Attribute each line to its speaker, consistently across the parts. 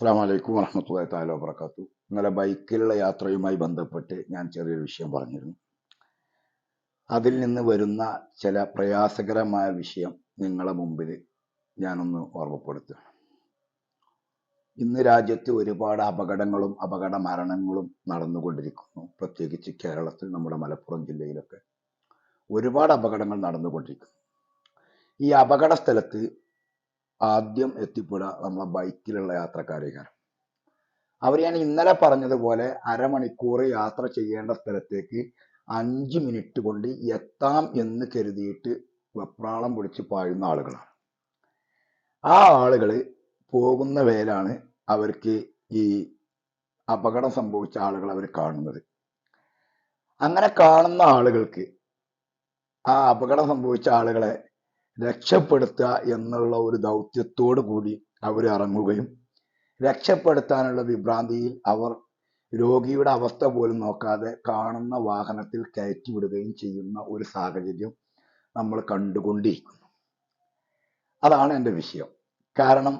Speaker 1: അസ്സാം വലൈക്കും വറഹമത്തല്ലാ താല വാബർക്കാത്തു ഇന്നലെ ബൈക്കിലുള്ള യാത്രയുമായി ബന്ധപ്പെട്ട് ഞാൻ ചെറിയൊരു വിഷയം പറഞ്ഞിരുന്നു. അതിൽ നിന്ന് വരുന്ന ചില പ്രയാസകരമായ വിഷയം നിങ്ങളെ മുമ്പിൽ ഞാനൊന്ന് ഓർമ്മപ്പെടുത്തുകയാണ് ഇന്ന് രാജ്യത്ത് ഒരുപാട് അപകടങ്ങളും അപകട മരണങ്ങളും നടന്നുകൊണ്ടിരിക്കുന്നു. പ്രത്യേകിച്ച് കേരളത്തിൽ നമ്മുടെ മലപ്പുറം ജില്ലയിലൊക്കെ. ഒരുപാട് അപകടങ്ങൾ നടന്നുകൊണ്ടിരിക്കുന്നു. ഈ അപകട സ്ഥലത്ത് ആദ്യം എത്തിപ്പെടുക നമ്മളെ ബൈക്കിലുള്ള യാത്രക്കാരേക്കാരം അവർ ഞാൻ ഇന്നലെ പറഞ്ഞതുപോലെ അരമണിക്കൂർ യാത്ര ചെയ്യേണ്ട സ്ഥലത്തേക്ക് അഞ്ച് മിനിറ്റ് കൊണ്ട് എത്താം എന്ന് കരുതിയിട്ട് വെപ്രാളം പിടിച്ച് പാഴുന്ന ആളുകളാണ്. ആ ആളുകൾ പോകുന്ന വേലാണ് അവർക്ക് ഈ അപകടം സംഭവിച്ച ആളുകൾ അവർ കാണുന്നത്. അങ്ങനെ കാണുന്ന ആളുകൾക്ക് ആ അപകടം സംഭവിച്ച ആളുകളെ രക്ഷപ്പെടുത്തുക എന്നുള്ള ഒരു ദൗത്യത്തോടു കൂടി അവർ ഇറങ്ങുകയും രക്ഷപ്പെടുത്താനുള്ള വിഭ്രാന്തിയിൽ അവർ രോഗിയുടെ അവസ്ഥ പോലും നോക്കാതെ കാണുന്ന വാഹനത്തിൽ കയറ്റി വിടുകയും ചെയ്യുന്ന ഒരു സാഹചര്യം നമ്മൾ കണ്ടുകൊണ്ടിരിക്കുന്നു. അതാണ് എന്റെ വിഷയം. കാരണം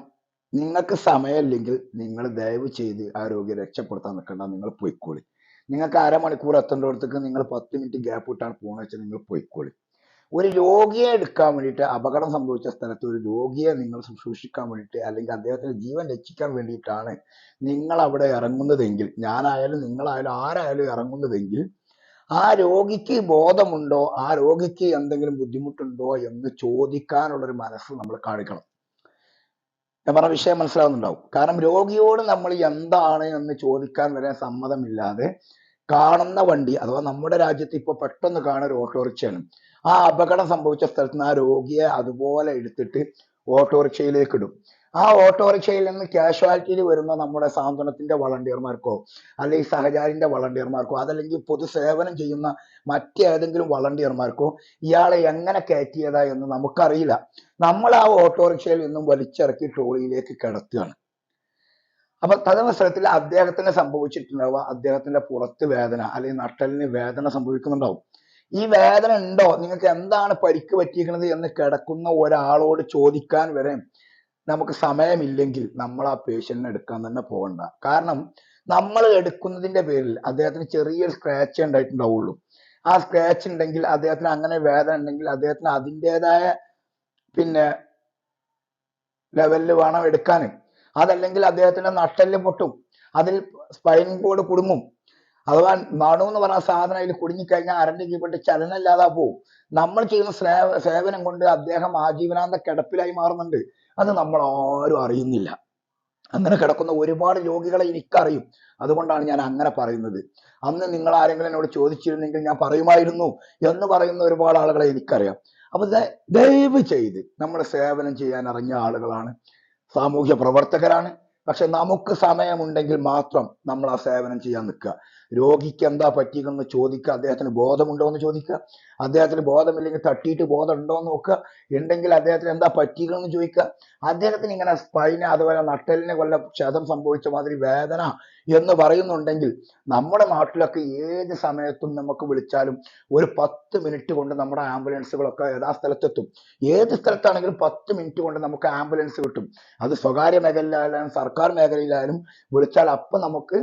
Speaker 1: നിങ്ങൾക്ക് സമയമില്ലെങ്കിൽ നിങ്ങൾ ദയവ് ചെയ്ത് ആ രോഗിയെ രക്ഷപ്പെടുത്താൻ നിൽക്കേണ്ട നിങ്ങൾ പൊയ്ക്കോളി. നിങ്ങൾക്ക് അരമണിക്കൂർ എത്തേണ്ടടത്തേക്ക് നിങ്ങൾ പത്ത് മിനിറ്റ് ഗ്യാപ്പ് ഇട്ടാണ് പോകുന്നത് വെച്ചാൽ നിങ്ങൾ പൊയ്ക്കോളി. ഒരു രോഗിയെ എടുക്കാൻ വേണ്ടിയിട്ട് അപകടം സംഭവിച്ച സ്ഥലത്ത് ഒരു രോഗിയെ നിങ്ങൾ ശുശ്രൂഷിക്കാൻ വേണ്ടിയിട്ട് അല്ലെങ്കിൽ അദ്ദേഹത്തിന്റെ ജീവൻ രക്ഷിക്കാൻ വേണ്ടിയിട്ടാണ് നിങ്ങൾ അവിടെ ഇറങ്ങുന്നതെങ്കിൽ ഞാനായാലും നിങ്ങളായാലും ആരായാലും ഇറങ്ങുന്നതെങ്കിൽ ആ രോഗിക്ക് ബോധമുണ്ടോ? ആ രോഗിക്ക് എന്തെങ്കിലും ബുദ്ധിമുട്ടുണ്ടോ എന്ന് ചോദിക്കാനുള്ളൊരു മനസ്സ് നമ്മൾ കാണിക്കണം. ഞാൻ പറഞ്ഞ വിഷയം മനസ്സിലാവുന്നുണ്ടാവും. കാരണം രോഗിയോട് നമ്മൾ എന്താണ് എന്ന് ചോദിക്കാൻ വരെ സമ്മതമില്ലാതെ കാണുന്ന വണ്ടി അഥവാ നമ്മുടെ രാജ്യത്ത് ഇപ്പോൾ പെട്ടെന്ന് കാണുന്ന ഒരു ഓട്ടോറിക്ഷയാണ്. ആ അപകടം സംഭവിച്ച സ്ഥലത്ത് നിന്ന് ആ രോഗിയെ അതുപോലെ എടുത്തിട്ട് ഓട്ടോറിക്ഷയിലേക്ക് ഇടും. ആ ഓട്ടോറിക്ഷയിൽ നിന്ന് കാഷ്വാലിറ്റിയിൽ വരുന്ന നമ്മുടെ സാന്ത്വനത്തിന്റെ വളണ്ടിയർമാർക്കോ അല്ലെങ്കിൽ സഹചാരിന്റെ വളണ്ടിയർമാർക്കോ അതല്ലെങ്കിൽ പൊതുസേവനം ചെയ്യുന്ന മറ്റേതെങ്കിലും വളണ്ടിയർമാർക്കോ ഇയാളെ എങ്ങനെ കയറ്റിയതാ എന്ന് നമുക്കറിയില്ല. നമ്മൾ ആ ഓട്ടോറിക്ഷയിൽ നിന്നും വലിച്ചിറക്കി ട്രോളിയിലേക്ക് കിടത്തുകയാണ്. അപ്പൊ തദവസരത്തിൽ അദ്ദേഹത്തിന് സംഭവിച്ചിട്ടുണ്ടാവുക അദ്ദേഹത്തിന്റെ പുറത്ത് വേദന അല്ലെങ്കിൽ നട്ടലിന് വേദന സംഭവിക്കുന്നുണ്ടാവും. ഈ വേദന ഉണ്ടോ? നിങ്ങൾക്ക് എന്താണ് പരിക്ക് പറ്റിയിരിക്കുന്നത് എന്ന് കിടക്കുന്ന ഒരാളോട് ചോദിക്കാൻ വരെ നമുക്ക് സമയമില്ലെങ്കിൽ നമ്മൾ ആ പേഷ്യന്റിനെ എടുക്കാൻ തന്നെ പോകണ്ട. കാരണം നമ്മൾ എടുക്കുന്നതിന്റെ പേരിൽ അദ്ദേഹത്തിന് ചെറിയൊരു സ്ക്രാച്ച് ഉണ്ടായിട്ടുണ്ടാവുള്ളൂ. ആ സ്ക്രാച്ച് ഉണ്ടെങ്കിൽ അദ്ദേഹത്തിന് അങ്ങനെ വേദന ഉണ്ടെങ്കിൽ അദ്ദേഹത്തിന് അതിന്റെതായ പിന്നെ ലെവലിൽ വേണം എടുക്കാൻ അതല്ലെങ്കിൽ അദ്ദേഹത്തിന്റെ നട്ടെല്ല് പൊട്ടും. അതിൽ സ്പൈൻ കോഡ് കുടുങ്ങും. അഥവാ നാണു എന്ന് പറഞ്ഞ സാധനം അതിൽ കുടുങ്ങിക്കഴിഞ്ഞാൽ അരണ്ട് കീഴ്പ്പെട്ട് ചലനമില്ലാതെ പോവും. നമ്മൾ ചെയ്യുന്ന സേവ സേവനം കൊണ്ട് അദ്ദേഹം ആജീവനാന്ത കിടപ്പിലായി മാറുന്നുണ്ട്. അത് നമ്മൾ ആരും അറിയുന്നില്ല. അങ്ങനെ കിടക്കുന്ന ഒരുപാട് രോഗികളെ എനിക്കറിയും. അതുകൊണ്ടാണ് ഞാൻ അങ്ങനെ പറയുന്നത്. അന്ന് നിങ്ങൾ ആരെങ്കിലും എന്നോട് ചോദിച്ചിരുന്നെങ്കിൽ ഞാൻ പറയുമായിരുന്നു എന്ന് പറയുന്ന ഒരുപാട് ആളുകളെ എനിക്കറിയാം. അപ്പൊ ദയവ് ചെയ്ത് നമ്മൾ സേവനം ചെയ്യാൻ ഇറങ്ങിയ ആളുകളാണ്. സാമൂഹ്യ പ്രവർത്തകരാണ്. പക്ഷെ നമുക്ക് സമയമുണ്ടെങ്കിൽ മാത്രം നമ്മൾ ആ സേവനം ചെയ്യാൻ നിൽക്കുക. രോഗിക്ക് എന്താ പറ്റിയതെന്ന് ചോദിക്കുക അദ്ദേഹത്തിന് ബോധമുണ്ടോ എന്ന് ചോദിക്കുക അദ്ദേഹത്തിന് ബോധമില്ലെങ്കിൽ തട്ടിയിട്ട് ബോധം ഉണ്ടോ എന്ന് നോക്കുക ഉണ്ടെങ്കിൽ അദ്ദേഹത്തിന് എന്താ പറ്റിയതെന്ന് ചോദിക്കുക അദ്ദേഹത്തിന് ഇങ്ങനെ സ്പൈന അതുപോലെ നട്ടലിനെ കൊല്ല ക്ഷതം സംഭവിച്ച മാതിരി വേദന എന്ന് പറയുന്നുണ്ടെങ്കിൽ നമ്മുടെ നാട്ടിലൊക്കെ ഏത് സമയത്തും നമുക്ക് വിളിച്ചാലും ഒരു പത്ത് മിനിറ്റ് കൊണ്ട് നമ്മുടെ ആംബുലൻസുകളൊക്കെ യഥാസ്ഥലത്തെത്തും. ഏത് സ്ഥലത്താണെങ്കിലും പത്ത് മിനിറ്റ് കൊണ്ട് നമുക്ക് ആംബുലൻസ് കിട്ടും. അത് സ്വകാര്യ മേഖലയിലായാലും സർക്കാർ മേഖലയിലായാലും വിളിച്ചാൽ അപ്പം നമുക്ക്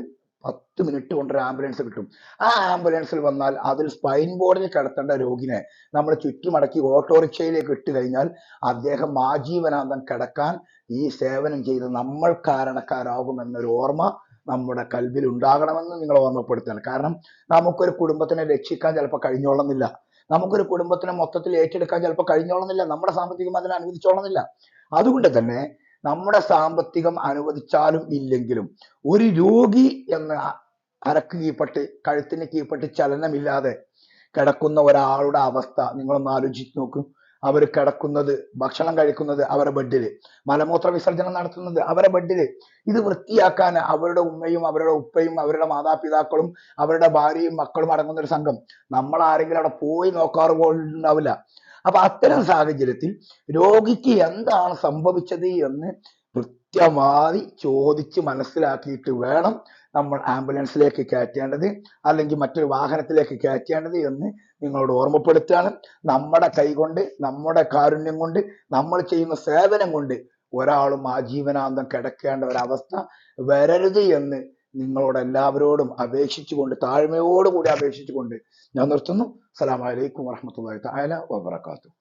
Speaker 1: പത്ത് മിനിറ്റ് കൊണ്ട് ഒരു ആംബുലൻസ് കിട്ടും. ആ ആംബുലൻസിൽ വന്നാൽ അതിൽ സ്പൈൻ ബോർഡിൽ കിടത്തേണ്ട രോഗിനെ നമ്മൾ ചുറ്റുമടക്കി ഓട്ടോറിക്ഷയിലേക്ക് ഇട്ട് കഴിഞ്ഞാൽ അദ്ദേഹം ആജീവനാന്തം കിടക്കാൻ ഈ സേവനം ചെയ്ത് നമ്മൾ കാരണക്കാരാകുമെന്നൊരു ഓർമ്മ നമ്മുടെ കൽവിൽ ഉണ്ടാകണമെന്ന് നിങ്ങൾ ഓർമ്മപ്പെടുത്തുകയാണ് കാരണം നമുക്കൊരു കുടുംബത്തിനെ രക്ഷിക്കാൻ ചിലപ്പോൾ കഴിഞ്ഞോളുന്നില്ല. നമുക്കൊരു കുടുംബത്തിനെ മൊത്തത്തിൽ ഏറ്റെടുക്കാൻ ചിലപ്പോൾ കഴിഞ്ഞോളുന്നില്ല. നമ്മുടെ സാമ്പത്തികം അതിനെ അനുവദിച്ചോളുന്നില്ല. അതുകൊണ്ട് തന്നെ നമ്മുടെ സാമ്പത്തികം അനുവദിച്ചാലും ഇല്ലെങ്കിലും ഒരു രോഗി എന്ന അരക്ക് കീഴ്പ്പെട്ട് കഴുത്തിന് കീഴ്പ്പെട്ട് ചലനമില്ലാതെ കിടക്കുന്ന ഒരാളുടെ അവസ്ഥ നിങ്ങളൊന്ന് ആലോചിച്ച് നോക്കും. അവർ കിടക്കുന്നത് ഭക്ഷണം കഴിക്കുന്നത് അവരുടെ ബെഡിൽ മലമൂത്ര വിസർജനം നടത്തുന്നത് അവരുടെ ബെഡിൽ ഇത് വൃത്തിയാക്കാൻ അവരുടെ ഉമ്മയും അവരുടെ ഉപ്പയും അവരുടെ മാതാപിതാക്കളും അവരുടെ ഭാര്യയും മക്കളും അടങ്ങുന്ന ഒരു സംഘം. നമ്മൾ ആരെങ്കിലും അവിടെ പോയി നോക്കാറ് പോലും ഉണ്ടാവില്ല അപ്പൊ അത്തരം സാഹചര്യത്തിൽ രോഗിക്ക് എന്താണ് സംഭവിച്ചത് എന്ന് കൃത്യമായി ചോദിച്ച് മനസ്സിലാക്കിയിട്ട് വേണം നമ്മൾ ആംബുലൻസിലേക്ക് കയറ്റേണ്ടത് അല്ലെങ്കിൽ മറ്റൊരു വാഹനത്തിലേക്ക് കയറ്റേണ്ടത് എന്ന് നിങ്ങളോട് ഓർമ്മപ്പെടുത്തുകയാണ്. നമ്മുടെ കൈകൊണ്ട് നമ്മുടെ കാരുണ്യം കൊണ്ട് നമ്മൾ ചെയ്യുന്ന സേവനം കൊണ്ട് ഒരാളും ആജീവനാന്തം കിടക്കേണ്ട ഒരവസ്ഥ വരരുത് എന്ന് നിങ്ങളോട് എല്ലാവരോടും അപേക്ഷിച്ചുകൊണ്ട് താഴ്മയോടുകൂടി അപേക്ഷിച്ചുകൊണ്ട് ഞാൻ നിർത്തുന്നു. അസ്സലാമു അലൈക്കും വറഹ്മത്തുള്ളാഹി തആല വബറകാതുഹു.